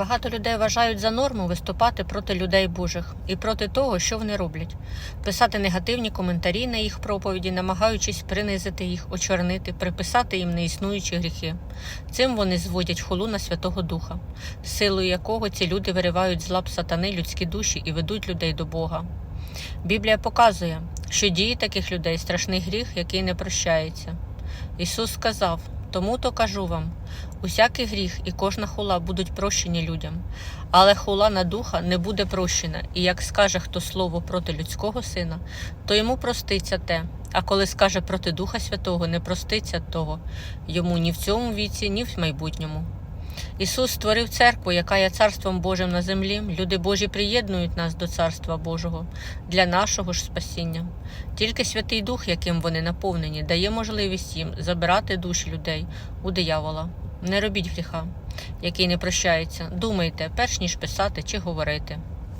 Багато людей вважають за норму виступати проти людей Божих і проти того, що вони роблять, писати негативні коментарі на їх проповіді, намагаючись принизити їх, очорнити, приписати їм неіснуючі гріхи. Цим вони зводять хулу на Святого Духа, силою якого ці люди виривають з лап сатани людські душі і ведуть людей до Бога. Біблія показує, що дії таких людей страшний гріх, який не прощається. Ісус сказав: тому то кажу вам: усякий гріх і кожна хула будуть прощені людям, але хула на духа не буде прощена, і як скаже хто слово проти людського сина, то йому проститься те. А коли скаже проти Духа Святого, не проститься того йому ні в цьому віці, ні в майбутньому. Ісус створив церкву, яка є царством Божим на землі. Люди Божі приєднують нас до Царства Божого для нашого ж спасіння. Тільки Святий Дух, яким вони наповнені, дає можливість їм забирати душі людей у диявола. Не робіть гріха, який не прощається. Думайте, перш ніж писати чи говорити.